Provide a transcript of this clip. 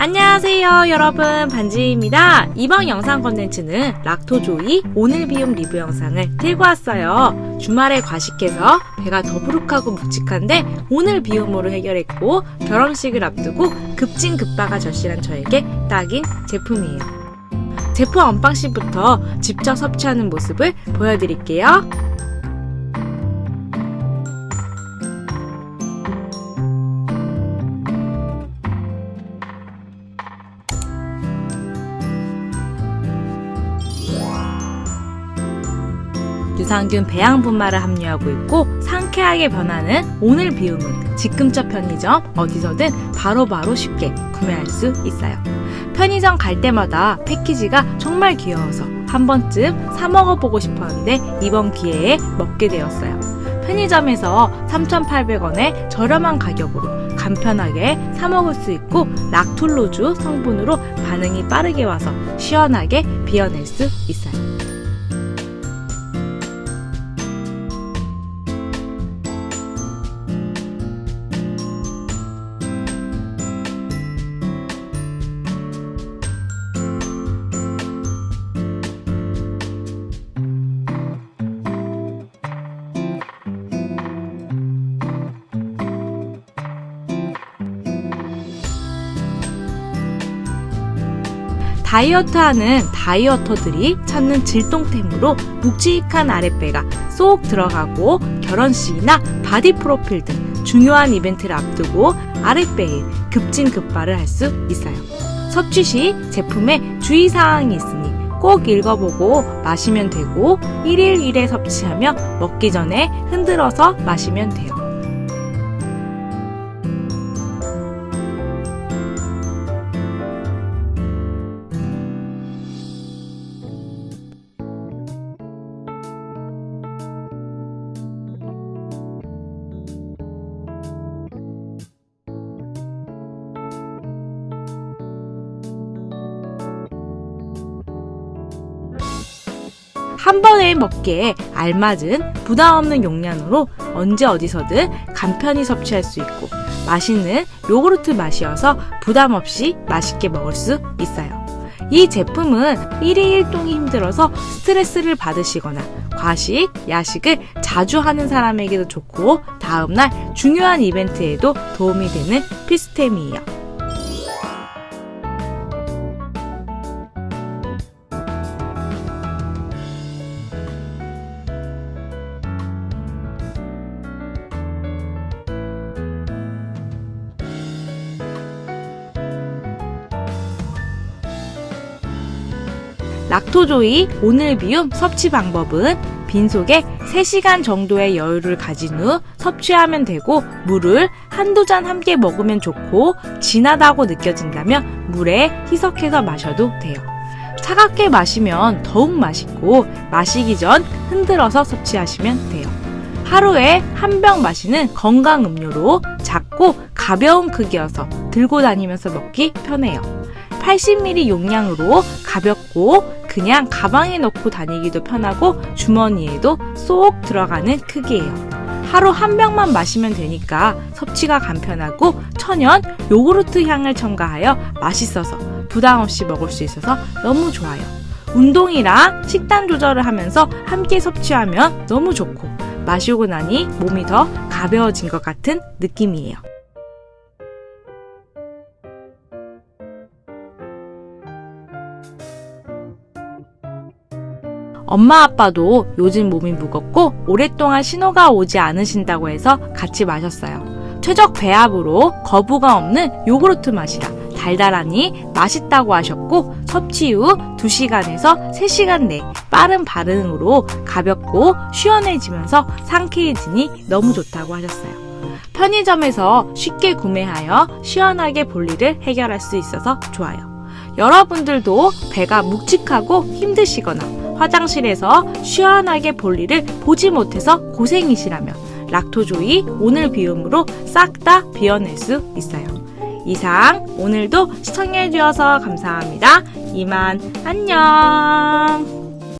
안녕하세요 여러분. 반지입니다. 이번 영상 컨텐츠는 락토조이 오늘 비움 리뷰 영상을 들고 왔어요. 주말에 과식해서 배가 더부룩하고 묵직한데 오늘 비움으로 해결했고 결혼식을 앞두고 급진급바가 절실한 저에게 딱인 제품이에요. 제품 언박싱부터 직접 섭취하는 모습을 보여드릴게요 유산균 배양 분말을 함유하고 있고 상쾌하게 변하는 오늘 비움은 직근처 편의점 어디서든 바로 바로 쉽게 구매할 수 있어요. 편의점 갈 때마다 패키지가 정말 귀여워서 한 번쯤 사 먹어보고 싶었는데 이번 기회에 먹게 되었어요. 편의점에서 3,800원의 저렴한 가격으로 간편하게 사 먹을 수 있고 락툴로주 성분으로 반응이 빠르게 와서 시원하게 비워낼 수 있어요. 다이어트하는 다이어터들이 찾는 질동템으로 묵직한 아랫배가 쏙 들어가고 결혼식이나 바디 프로필 등 중요한 이벤트를 앞두고 아랫배에 급진급발을 할 수 있어요. 섭취 시 제품에 주의사항이 있으니 꼭 읽어보고 마시면 되고 1일 1회 섭취하며 먹기 전에 흔들어서 마시면 돼요. 한 번에 먹기에 알맞은 부담 없는 용량으로 언제 어디서든 간편히 섭취할 수 있고 맛있는 요구르트 맛이어서 부담 없이 맛있게 먹을 수 있어요. 이 제품은 1일 1동이 힘들어서 스트레스를 받으시거나 과식, 야식을 자주 하는 사람에게도 좋고 다음날 중요한 이벤트에도 도움이 되는 필수템이에요. 락토조이 오늘 비움 섭취 방법은 빈속에 3시간 정도의 여유를 가진 후 섭취하면 되고 물을 한두 잔 함께 먹으면 좋고 진하다고 느껴진다면 물에 희석해서 마셔도 돼요. 차갑게 마시면 더욱 맛있고 마시기 전 흔들어서 섭취하시면 돼요. 하루에 한 병 마시는 건강 음료로 작고 가벼운 크기여서 들고 다니면서 먹기 편해요. 80ml 용량으로 가볍고 그냥 가방에 넣고 다니기도 편하고 주머니에도 쏙 들어가는 크기예요. 하루 한 병만 마시면 되니까 섭취가 간편하고 천연 요구르트 향을 첨가하여 맛있어서 부담 없이 먹을 수 있어서 너무 좋아요. 운동이랑 식단 조절을 하면서 함께 섭취하면 너무 좋고 마시고 나니 몸이 더 가벼워진 것 같은 느낌이에요. 엄마 아빠도 요즘 몸이 무겁고 오랫동안 신호가 오지 않으신다고 해서 같이 마셨어요. 최적 배합으로 거부가 없는 요구르트 맛이라 달달하니 맛있다고 하셨고 섭취 후 2시간에서 3시간 내 빠른 반응으로 가볍고 시원해지면서 상쾌해지니 너무 좋다고 하셨어요. 편의점에서 쉽게 구매하여 시원하게 볼일을 해결할 수 있어서 좋아요. 여러분들도 배가 묵직하고 힘드시거나 화장실에서 시원하게 볼일을 보지 못해서 고생이시라면 락토조이 오늘 비움으로 싹 다 비워낼 수 있어요. 이상 오늘도 시청해주셔서 감사합니다. 이만 안녕.